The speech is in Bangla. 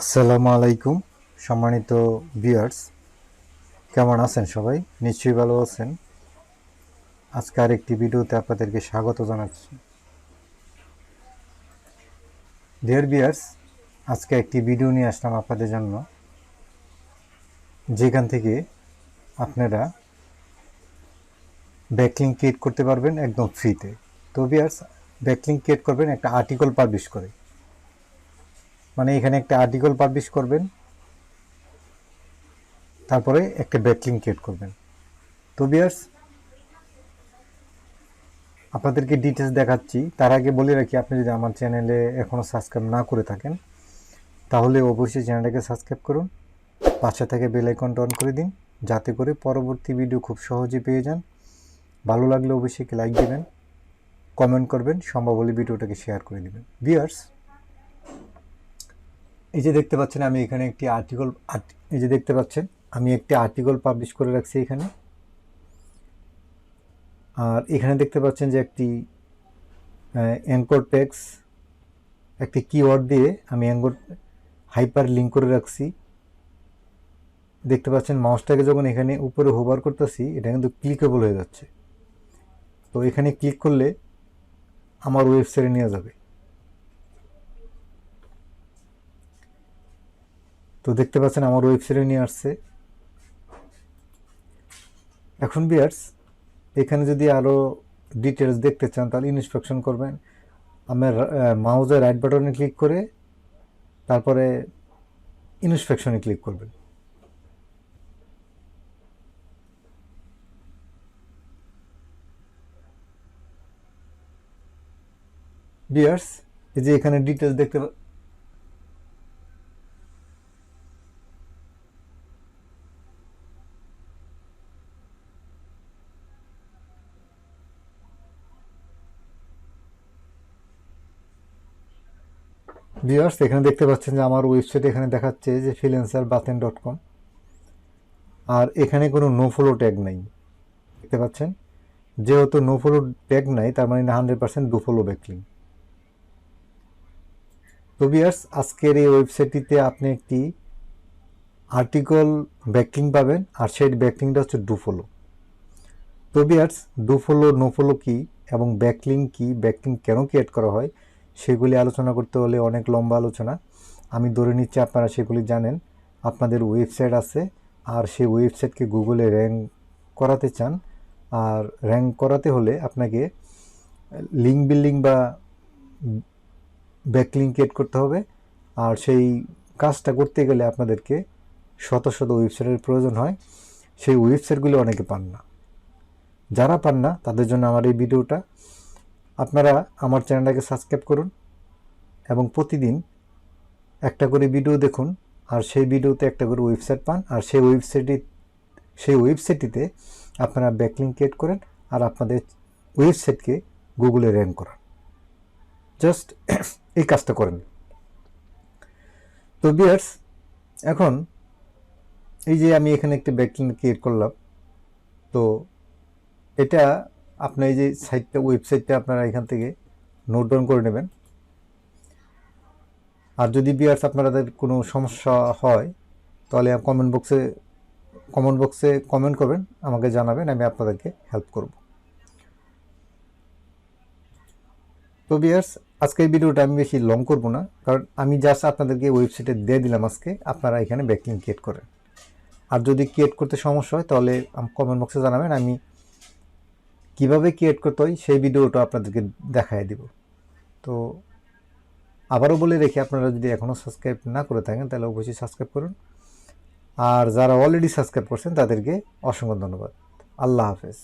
আসসালামু আলাইকুম, সম্মানিত ভিউয়ার্স কেমন আছেন সবাই? নিশ্চয়ই ভালো আছেন। আজকে আরেকটি ভিডিওতে আপনাদেরকে স্বাগত জানাচ্ছি। ডিয়ার ভিউয়ার্স আজকে একটি ভিডিও নিয়ে আসলাম আপনাদের জন্য। যেখান থেকে আপনারা ব্যাকলিং ক্রিয়েট করতে পারবেন একদম ফ্রিতে তো। ভিউয়ার্স ব্যাকলিং ক্রিয়েট করবেন একটা আর্টিকেল পাবলিশ করে। মানে এখানে একটা আর্টিকেল পাবলিশ করবেন, তারপরে একটা ব্যাকলিং ক্রিয়েট করবেন। তো বিয়ার্স আপনাদেরকে ডিটেলস দেখাচ্ছি। তার আগে বলে রাখি, আপনি যদি আমার চ্যানেলে এখনও সাবস্ক্রাইব না করে থাকেন, তাহলে অবশ্যই চ্যানেলটাকে সাবস্ক্রাইব করুন, পাশে থেকে বেল আইকনটা অন করে দিন, যাতে করে পরবর্তী ভিডিও খুব সহজে পেয়ে যান। ভালো লাগলে অবশ্যই লাইক দিবেন কমেন্ট করবেন সম্ভব হলে ভিডিওটাকে শেয়ার করে দেবেন। বিয়ার্স এই যে দেখতে পাচ্ছেন, আমি এখানে একটি আর্টিকেল এই যে দেখতে পাচ্ছেন, আমি একটি আর্টিকেল পাবলিশ করে রাখছি এখানে। আর এখানে দেখতে পাচ্ছেন যে একটি অ্যাঙ্কর টেক্স একটি কিওয়ার্ড দিয়ে আমি অ্যাঙ্কর হাইপার লিঙ্ক করে রাখছি। দেখতে পাচ্ছেন মাউসটাকে যখন এখানে উপরে হোভার করতেছি, এটা কিন্তু ক্লিকেবল হয়ে যাচ্ছে। তো এখানে ক্লিক করলে আমার ওয়েবসাইটে নিয়ে যাবে। তো দেখতে পাচ্ছেন আমার ওয়েবসাইটে নিয়ে আসছে। এখন বিয়ার্স এখানে যদি আরও ডিটেলস দেখতে চান, তাহলে ইনস্ট্রাকশন করবেন। আমার মাউজের রাইট বাটনে ক্লিক করে, তারপরে ইনস্পেকশনে ক্লিক করবেন। বিয়ার্স এই যে এখানে ডিটেলস দেখতে ভিউয়ার্স এখানে দেখতে পাচ্ছেন যে আমার ওয়েবসাইট এখানে দেখাচ্ছে যে ফ্রিল্যান্সার বাতেন ডট কম আর এখানে কোনো নো ফলো ট্যাগ নাই। দেখতে পাচ্ছেন? যেহেতু নো ফলো ট্যাগ নাই, তার মানে hundred percent do follow backlink তো ভিউয়ার্স আজকের এই ওয়েবসাইটটিতে আপনি একটি আর্টিকল ব্যাকলিং পাবেন, আর সেই ব্যাকলিংটা হচ্ছে ডু ফলো তো viewers do follow no follow কী এবং ব্যাকলিং কী ব্যাকলিং কেন ক্রিয়েট করা হয়? সেগুলি আলোচনা করতে হলে অনেক লম্বা আলোচনা। আমি ধরে নিচ্ছি আপনারা সেগুলি জানেন। আপনাদের ওয়েবসাইট আছে। আর সেই ওয়েবসাইটকে গুগলে র্যাঙ্ক করাতে চান। আর র্যাঙ্ক করাতে হলে আপনাকে লিঙ্ক বিল্ডিং বা ব্যাকলিঙ্ক ক্রিয়েট করতে হবে। আর সেই কাজটা করতে গেলে আপনাদেরকে শত শত ওয়েবসাইটের প্রয়োজন হয়। সেই ওয়েবসাইটগুলি অনেকে পান না। যারা পান না, তাদের জন্য আমার এই ভিডিওটা আপনারা আমার চ্যানেলটাকে সাবস্ক্রাইব করুন এবং প্রতিদিন একটা করে ভিডিও দেখুন, আর সেই ভিডিওতে একটা করে ওয়েবসাইট পান, আর সেই ওয়েবসাইটে, সেই ওয়েবসাইটটিতে আপনারা ব্যাকলিং ক্রিয়েট করেন, আর আপনাদের ওয়েবসাইটকে গুগলে র্যাঙ্ক করান। জাস্ট এই কাজটা করেন। তো বিয়ার্স এখন এই যে আমি এখানে একটি ব্যাকলিং ক্রিয়েট করলাম, তো এটা আপনার এই যে সাইটটা, ওয়েবসাইটটা আপনারা এখান থেকে নোট ডাউন করে নেবেন। আর যদি বিয়ার্স আপনাদের কোনো সমস্যা হয়, তাহলে কমেন্ট বক্সে কমেন্ট বক্সে কমেন্ট করবেন, আমাকে জানাবেন, আমি আপনাদেরকে হেল্প করব। তো বিয়ার্স আজকের ভিডিওটা আমি বেশি লং করব না, কারণ আমি জাস্ট আপনাদেরকে ওয়েবসাইটে দিয়ে দিলাম আজকে, আপনারা এখানে ব্যাকলিং ক্রিয়েট করেন। আর যদি ক্রিয়েট করতে সমস্যা হয়, তাহলে কমেন্ট বক্সে জানাবেন, আমি কীভাবে ক্রিয়েট করতে হয় সেই ভিডিওটা আপনাদেরকে দেখায় দিব। তো আবারও বলে রেখে আপনারা যদি এখনও সাবস্ক্রাইব না করে থাকেন, তাহলে অবশ্যই সাবস্ক্রাইব করুন। আর যারা অলরেডি সাবস্ক্রাইব করছেন, তাদেরকে অসংখ্য ধন্যবাদ। আল্লাহ হাফেজ।